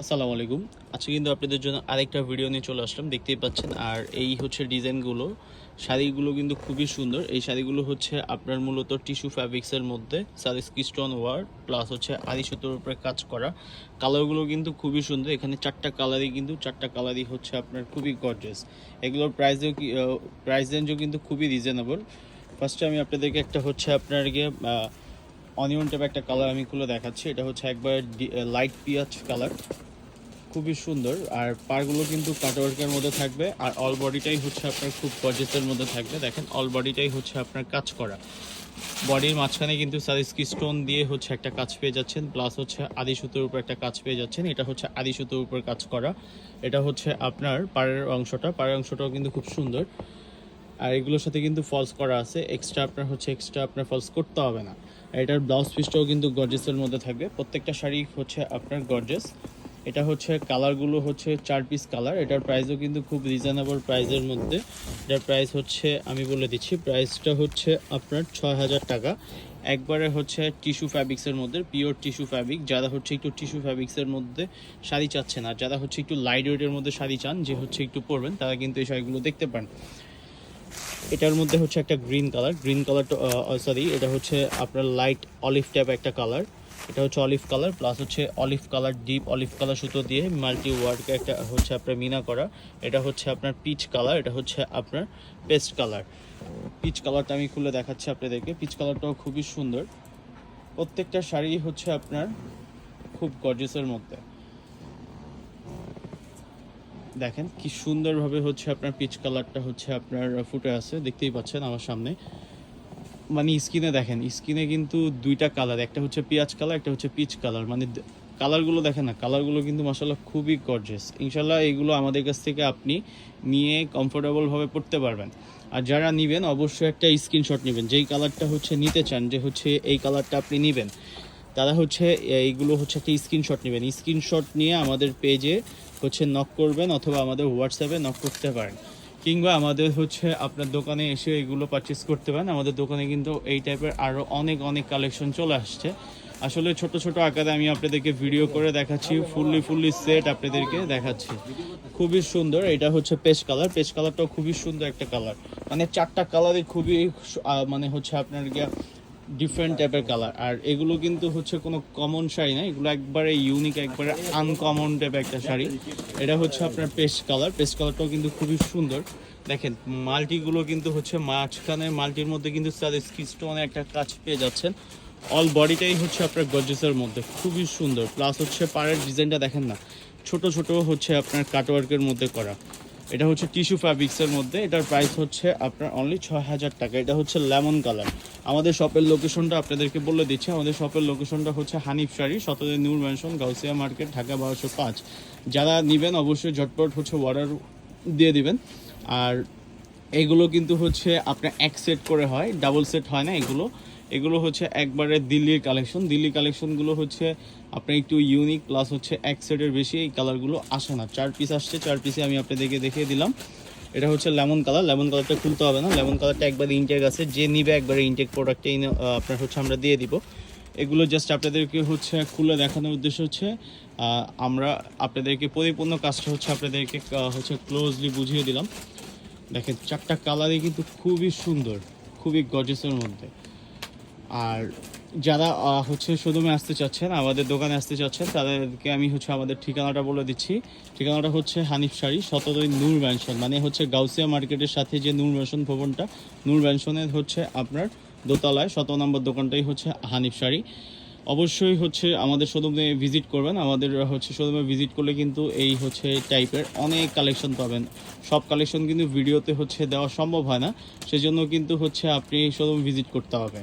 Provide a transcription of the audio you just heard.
আসসালামু আলাইকুম। আজকে কিন্তু আপনাদের জন্য আরেকটা ভিডিও নিয়ে চলে আসলাম, দেখতেই পাচ্ছেন। আর এই হচ্ছে ডিজাইনগুলো। শাড়িগুলো কিন্তু খুবই সুন্দর। এই শাড়িগুলো হচ্ছে আপনার মূলত টিস্যু ফ্যাব্রিক্সের মধ্যে সারিস স্টোন ওয়ার প্লাস হচ্ছে আড়ি সুতোর উপরে কাজ করা। কালারগুলো কিন্তু খুবই সুন্দর। এখানে চারটা কালারই কিন্তু, চারটা কালারই হচ্ছে আপনার খুবই গর্জাস এগুলোর প্রাইসও প্রাইস রেঞ্জও কিন্তু খুবই রিজনেবল ফার্স্টে আমি আপনাদেরকে একটা হচ্ছে আপনার গিয়ে অনিয়ন টাইপ একটা কালার আমি খুলে দেখাচ্ছি। এটা হচ্ছে একবার লাইট পিয়াজ কালার খুবই সুন্দর। আর পারগুলো কিন্তু কাটওয়ার্কের মধ্যে থাকবে। আর অল বডিটাই হচ্ছে আপনার খুব গর্জেসের মধ্যে থাকবে। দেখেন অল বডিটাই হচ্ছে আপনার কাজ করা। বডির মাঝখানে কিন্তু সারিস্কি স্টোন দিয়ে হচ্ছে একটা কাজ পেয়ে যাচ্ছেন। প্লাস হচ্ছে আদি সুতোর উপর একটা কাজ পেয়ে যাচ্ছেন। এটা হচ্ছে আদি সুতোর উপর কাজ করা। এটা হচ্ছে আপনার পাড়ের অংশটা। পাড়ের অংশটাও কিন্তু খুব সুন্দর। আর এগুলোর সাথে কিন্তু ফলস করা আছে। এক্সট্রা আপনার হচ্ছে এক্সট্রা আপনার ফলস করতে হবে না। এটার ব্লাউজ পিসটাও কিন্তু গর্জেসের মধ্যে থাকবে। প্রত্যেকটা শাড়ি হচ্ছে আপনার গর্জেস এটা হচ্ছে, কালারগুলো হচ্ছে চার পিস কালার। এটার প্রাইসও কিন্তু খুব রিজনেবল প্রাইসের মধ্যে। এটার প্রাইস হচ্ছে, আমি বলে দিচ্ছি প্রাইসটা হচ্ছে আপনার ছয় হাজার টাকা। একবারে হচ্ছে টিস্যু ফ্যাব্রিক্সের মধ্যে পিওর টিস্যু ফ্যাব্রিক যারা হচ্ছে একটু টিস্যু ফ্যাব্রিক্সের মধ্যে শাড়ি চাচ্ছেন, আর যারা হচ্ছে একটু লাইট ওয়েটের মধ্যে শাড়ি চান, যে হচ্ছে একটু পরবেন, তারা কিন্তু এই শাড়িগুলো দেখতে পান এটার মধ্যে হচ্ছে একটা গ্রিন কালার গ্রিন কালারটা সরি এটা হচ্ছে আপনার লাইট অলিভ টাইপ একটা কালার এটা হচ্ছে অলিভ কালার প্লাস হচ্ছে olive colour deep olive colour সুতো দিয়ে মাল্টি ওয়ার্ডকে একটা হচ্ছে আপনার মিনা করা। এটা হচ্ছে আপনার পিচ কালার এটা হচ্ছে আপনার পেস্ট কালার পিচ কালারটা আমি খুলে দেখাচ্ছি আপনাদেরকে। পিচ কালারটাও খুবই সুন্দর। প্রত্যেকটা শাড়ি হচ্ছে আপনার খুব গর্জেসের মধ্যে। দেখেন কি সুন্দরভাবে হচ্ছে আপনার পিচ কালারটা হচ্ছে আপনার ফুটে আছে। দেখতেই পাচ্ছেন আমার সামনে। মানে স্কিনে দেখেন, স্কিনে কিন্তু দুইটা কালার একটা হচ্ছে পেঁয়াজ কালার একটা হচ্ছে পিচ কালার মানে কালারগুলো দেখেন না কালারগুলো কিন্তু মাসাল্লাহ খুবই গর্জেস ইনশাল্লাহ এগুলো আমাদের কাছ থেকে আপনি নিয়ে কমফোর্টেবলভাবে পড়তে পারবেন। আর যারা নেবেন, অবশ্যই একটা স্ক্রিনশট নেবেন, যেই কালারটা হচ্ছে নিতে চান, যে হচ্ছে এই কালারটা আপনি নেবেন, তারা হচ্ছে, এইগুলো হচ্ছে একটা স্ক্রিনশট নেবেন। স্ক্রিনশট নিয়ে আমাদের পেজে হচ্ছে নক করবেন, অথবা আমাদের হোয়াটসঅ্যাপে নক করতে পারেন। কিংবা আমাদের হচ্ছে আপনার দোকানে এসে এগুলো পারচেস করতে পারেন। আমাদের দোকানে কিন্তু এই টাইপের আরও অনেক অনেক কালেকশন চলে আসছে। আসলে ছোট ছোট আকারে আমি আপনাদেরকে ভিডিও করে দেখাচ্ছি ফুললি ফুললি সেট আপনাদেরকে দেখাচ্ছি। খুবই সুন্দর, এটা হচ্ছে পেস কালার পেস কালারটাও খুবই সুন্দর একটা কালার মানে চারটা কালারই খুবই মানে হচ্ছে আপনার গিয়া ডিফারেন্ট টাইপের কালার আর এগুলো কিন্তু হচ্ছে কোনো কমন শাড়ি না, এগুলো একবারে ইউনিক একবারে আনকমন টাইপের একটা শাড়ি। এটা হচ্ছে আপনার পেস্ট কালার পেস্ট কালারটাও কিন্তু খুবই সুন্দর। দেখেন, মাল্টিগুলো কিন্তু হচ্ছে মাঝখানে, মাল্টির মধ্যে কিন্তু স্যার স্কিস্টোনে একটা কাজ পেয়ে যাচ্ছেন। অল বডিটাই হচ্ছে আপনার গর্জেসের মধ্যে, খুবই সুন্দর। প্লাস হচ্ছে পাড়ের ডিজাইনটা দেখেন না, ছোট ছোট হচ্ছে আপনার কাটওয়ার্কের মধ্যে করা। এটা হচ্ছে টিস্যু ফ্যাব্রিক্সের মধ্যে। এটার প্রাইস হচ্ছে আপনার অনলি ছয় হাজার টাকা। এটা হচ্ছে লেমন কালার আমাদের শপের লোকেশনটা আপনাদেরকে বলে দিচ্ছি। আমাদের শপের লোকেশনটা হচ্ছে হানিফ শাড়ি সতদের নূর ম্যানশন গাউসিয়া মার্কেট ঢাকা বারোশো পাঁচ। যারা নেবেন অবশ্যই ঝটপট হচ্ছে অর্ডার দিয়ে দিবেন। আর এগুলো কিন্তু হচ্ছে আপনার এক সেট করে হয় ডাবল সেট হয় না এগুলো। এগুলো হচ্ছে একবারে দিল্লির কালেকশন। দিল্লি কালেকশনগুলো হচ্ছে আপনার একটু ইউনিক প্লাস হচ্ছে এক সেটের বেশি এই কালারগুলো আসে না। চার পিস আসছে, চার পিসে আমি আপনাদেরকে দেখিয়ে দিলাম। এটা হচ্ছে লেমন কালার লেমন কালারটা খুলতে হবে না। লেমন কালারটা একবার ইনটেক আছে। যে নিবে একবারে ইনটেক প্রোডাক্টটাই আপনার হচ্ছে আমরা দিয়ে দিব। এগুলো জাস্ট আপনাদেরকে হচ্ছে খুলে দেখানোর উদ্দেশ্য হচ্ছে আমরা আপনাদেরকে পরিপূর্ণ কাজটা হচ্ছে আপনাদেরকে হচ্ছে ক্লোজলি বুঝিয়ে দিলাম। দেখেন চারটা কালারই কিন্তু খুবই সুন্দর, খুবই গর্জেসের মধ্যে। আর যারা হচ্ছে শোরুমে আসতে চাচ্ছেন, আমাদের দোকানে আসতে চাচ্ছেন, তাদেরকে আমি হচ্ছে আমাদের ঠিকানাটা বলে দিচ্ছি। ঠিকানাটা হচ্ছে হানিফ শাড়ি সততই নূর ম্যানশন মানে হচ্ছে গাউসিয়া মার্কেটের সাথে যে নূর ম্যানশন ভবনটা, নূর ম্যানশনের হচ্ছে আপনার দোতলায় শত নম্বর দোকানটাই হচ্ছে হানিফ শাড়ি। অবশ্যই হচ্ছে আমাদের শোরুমে ভিজিট করবেন, আমাদের হচ্ছে শোরুমে ভিজিট করলে কিন্তু এই হচ্ছে টাইপের অনেক কালেকশন পাবেন। সব কালেকশন কিন্তু ভিডিওতে হচ্ছে দেওয়া সম্ভব হয় না, সেজন্য কিন্তু হচ্ছে আপনি শোরুম ভিজিট করতে হবে।